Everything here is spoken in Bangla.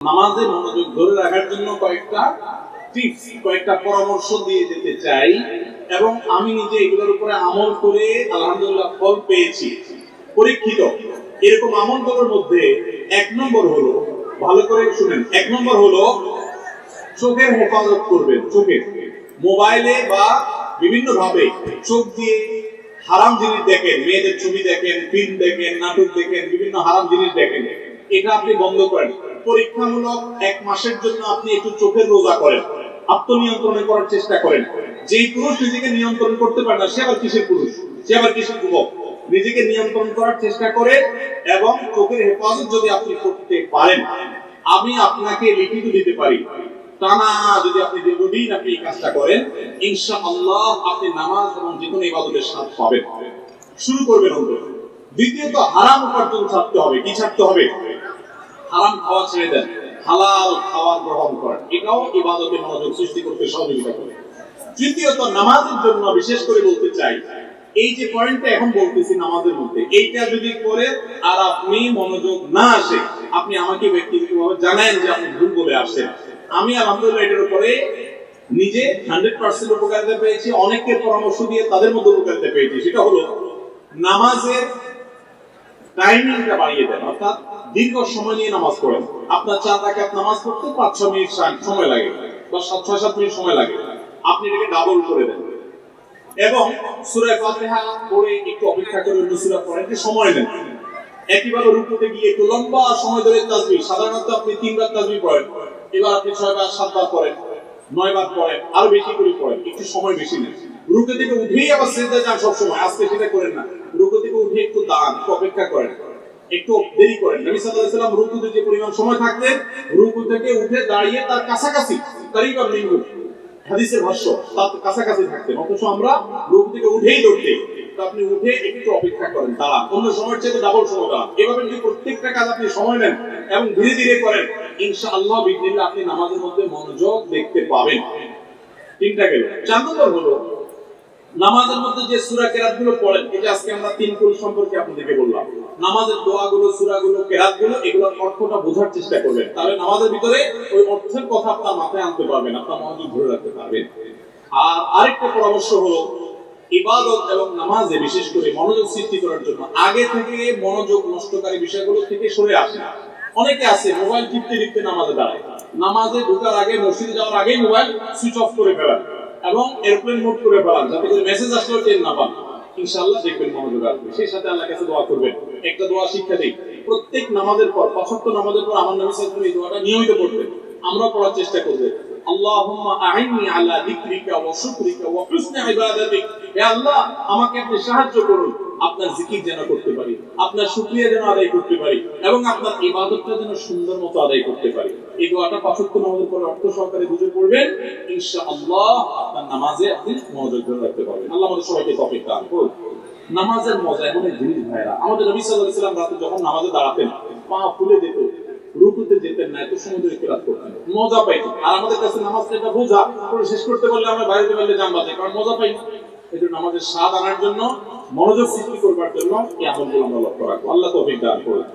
নামাজে মনোযোগ ধরে রাখার জন্য কয়েকটা টিপস কয়েকটা পরামর্শ দিয়ে যেতে চাই এবং আমি নিজে এগুলোর উপরে আমল করে আলহামদুলিল্লাহ ফল পেয়েছি। পরীক্ষিত, এরকম আমলগুলোর মধ্যে এক নম্বর হলো, ভালো করে শুনেন, এক নম্বর হলো চোখের হেফাজত করবেন, চোখের। মোবাইলে বা বিভিন্ন ভাবে চোখ দিয়ে হারাম জিনিস দেখেন, মেয়েদের ছবি দেখেন ফিল্ম দেখেন, নাটক দেখেন, বিভিন্ন হারাম জিনিস দেখেন। এটা আপনি বন্ধ করেন। পরীক্ষামূলক এক মাসের জন্য আপনি একটু চোখের রোজা করেন, আত্মনিয়ন্ত্রণে করার চেষ্টা করেন। যেই পুরুষ নিজেকে নিয়ন্ত্রণ করতে পারে না, সে আবার কিসের পুরুষ? সে আবার কিসের যুবক? নিজেকে নিয়ন্ত্রণ করার চেষ্টা করে এবং চোখের হেফাজত যদি আপনি করতে পারেন, আমি আপনাকে লিখিত দিতে পারি। টানা যদি আপনি দীর্ঘদিন আপনি এই কাজটা করেন, ইনশাআল্লাহ আপনি নামাজ এবং যে কোনো ইবাদতের স্বাদ পাবেন। শুরু করবেন অন্তত। দ্বিতীয়ত হারাম উপার্জন ছাড়তে হবে। কি ছাড়তে হবে? হারাম খাওয়া ছেড়ে দেন। হালাল খাবার গ্রহণ করেন। এটাও ইবাদতে মনোযোগ সৃষ্টি করতে সহযোগিতা করে। তৃতীয়ত, নামাজের জন্য বিশেষ করে বলতে চাই, এই যে পয়েন্টটা এখন বলতেছি নামাজের মধ্যে, এইটা যদি করে আর আপনি মনোযোগ না আসে, আপনি আমাকে ব্যক্তিগতভাবে জানায়েন যে আপনি ভুল বলে আসছেন। আমি আলহামদুলিল্লাহ এটার উপরে নিজে হান্ড্রেড পার্সেন্ট উপকারিতা পেয়েছি, অনেকের পরামর্শ দিয়ে তাদের মধ্যে উপকারিতা পেয়েছি। সেটা হলো, নামাজের টাইমিংটা বাড়িয়ে দেন। অর্থাৎ দীর্ঘ সময় নিয়ে নামাজ পড়েন। আপনার চার রাকাত নামাজ পড়তে পাঁচ ছ মিনিট সময় লাগে। বা সাত, ছয়, সাত মিনিট সময় লাগে। আপনি এটাকে ডাবল করে দেন। এবং সূরা ফাতিহা পড়ে একটু অপেক্ষা করে অন্য সূরা পড়েন একটু সময় নেন। একইভাবে রুকুতে গিয়ে একটু লম্বা সময় ধরে তাসবিহ সাধারণত আপনি তিনবার তাজবি পড়েন। এবার আপনি ছয়বার, সাতবার পড়েন, নয়বার পড়েন, আরও বেশি করে পড়েন। একটু সময় বেশি নেন। রুকু থেকে উঠেই আবার সেজদা যান সবসময়। আজকে সেটা করেন না। রুকু থেকে উঠে একটু দাঁড়ান অপেক্ষা করেন। একটু দেরি করেন। নবী সাল্লাল্লাহু আলাইহি সাল্লাম রুকুতে যে পরিমাণ সময় থাকতেন, রুকু থেকে উঠে দাঁড়িয়ে তার কাছাকাছি করিবান লিঙ্গু, হাদিসের ভাষ্য, তার কাছাকাছি থাকতেন। অথচ আমরা রুকু থেকে উঠেই দৌড়তে আপনি উঠে একটু অপেক্ষা করেন অন্য সময়ের চেয়ে ডাবল সময় এভাবে যদি প্রত্যেকটা কাজ আপনি সময় নেন এবং ধীরে ধীরে করেন, ইনশাআল্লাহ আপনি নামাজের মধ্যে মনোযোগ দেখতে পাবেন। তিনটা গেল। চার নম্বর হলো নামাজের মধ্যে যে সূরা কেরাতগুলো পড়েন এই যে আজকে আমরা তিন কুল সম্পর্কে আপনাদেরকে বললাম। নামাজের দোয়াগুলো, সূরাগুলো এগুলোর অর্থটা বোঝার চেষ্টা করবেন। তাহলে নামাজের ভিতরে ওই অর্থের কথা আপনার মাথায় আনতে পারবেন, আপনার মনোযোগ ধরে রাখতে পারবেন। আর আরেকটা পরামর্শ হলো, ইবাদত এবং নামাজে বিশেষ করে মনোযোগ সৃষ্টি করার জন্য আগে থেকে মনোযোগ নষ্টকারী বিষয়গুলো থেকে সরে আসে। অনেকে আছে, মোবাইল টিপতে টিপতে নামাজে দাঁড়ায়। নামাজে ঢোকার আগে, মসজিদে যাওয়ার আগেই মোবাইল সুইচ অফ করে ফেলান। এবং এরোপ্লেন মোড করে পড়ান যাতে করে মেসেজ আসলেও টেন না পান। ইনশাআল্লাহ দেখবেন মনোযোগ আসবে। সেই সাথে আল্লাহ কাছে দোয়া করবেন। একটা দোয়া শিক্ষা দিই। প্রত্যেক নামাজের পর পঁচাত্ত নামাজের পর আমার নামে সাল্লাল্লাহু এই দোয়াটা নিয়মিত পড়তেন। আমরা পড়ার চেষ্টা করব। আল্লাহ, আমাকে আপনি সাহায্য করুন। আপনার জিকির যেন করতে পারি, আপনার শুকরিয়া যেন আদায় করতে পারি, এবং আপনার ইবাদতটা যেন সুন্দর মতো আদায় করতে পারি। এই দোয়াটা পাঁচক্য নামাজের পরে অর্থ সহকারে বুঝে পড়বেন। ইনশাআল্লাহ আপনার নামাজে আপনি মনোযোগ ধরে রাখতে পারবেন। আল্লাহ আমাদের সবাইকে তৌফিক দান করুন। নামাজের মজা এমন এক জিনিস ভাইরা, আমাদের নবী সাল্লাল্লাহু আলাইহি রাতে যখন নামাজে দাঁড়াতেন, পা ফুলে যেত, রুকুতে যেতেন না, এত সময় ধরে কিরাত করতেন, মজা পাইতেন। আর আমাদের কাছে নামাজটা এটা বোঝা শেষ করতে পারলে আমরা বাইরে পারলে জান বাজে কারণ মজা পাই এই জন্য আমাদের স্বাদ আনার জন্য মনোযোগ সৃষ্টি করবার জন্য এই আমলগুলো আমরা লক্ষ্য রাখব। আল্লাহ তো অভিজ্ঞান করুন।